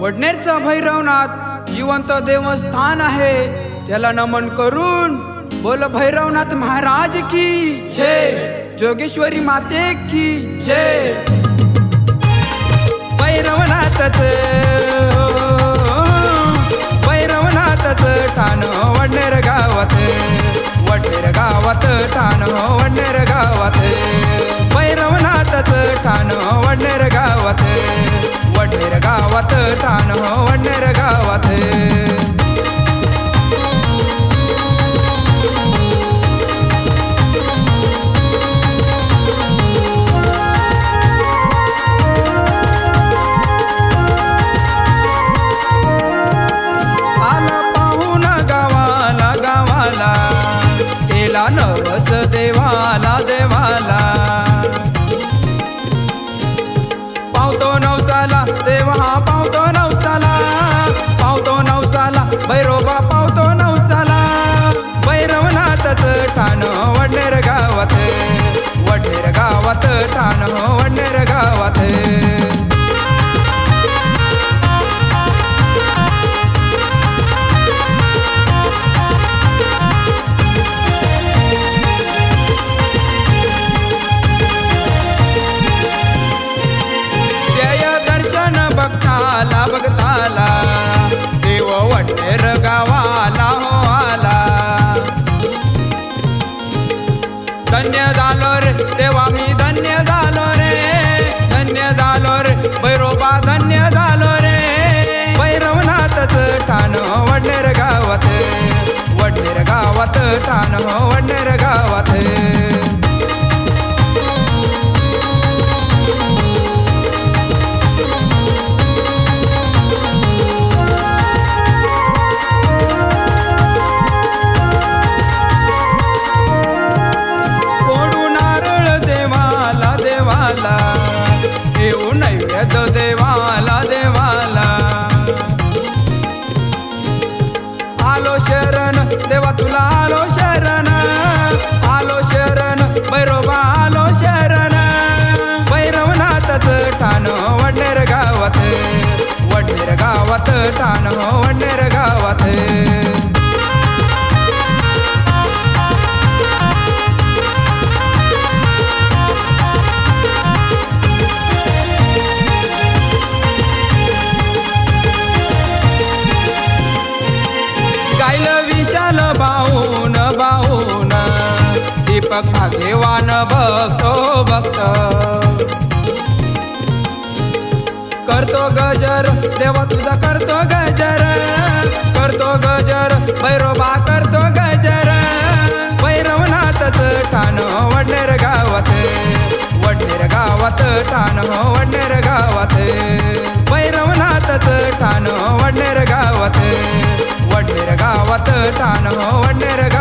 वडनेरचा भैरवनाथ जिवंत देवस्थान आहे. त्याला नमन करून बोल भैरवनाथ महाराज की जय. जोगेश्वरी माते की जय. भैरवनाथच भैरवनाथच ठाण हो वडनेर गावात. वडनेर गावात ठाण हो वडनेर गावात. भैरवनाथच ठाण हो वडनेर गावात. वडनेर गावात ठाण हो वडनेर गावात no नवसाला. तेव्हा पावतो नवसाला. पावतो नवसाला. भैरोबा पावतो नवसाला. भैरवनाथच ठाण वडनेर गावात. वडनेर गावात ठाण वडनेर गावात ठाण हो वडनेर गावात. भैरवनाथच ठाण वडनेर गावात. वडनेर गावात ठाण वडनेर गावात. गायलं विशाल बाहून बाहून दीपक भाग्यवान बघतो भक्त. करतो गजर देवा तुझा करतो गजर. करतो गजर भैरोबा करतो गजर. भैरवनाथच ठाण हो, वडनेर गावात. वडनेर गावात ठाण हो, वडनेर गावात. भैरवनाथच ठाण हो, वडनेर गावात. वडनेर गावात ठाण वडनेर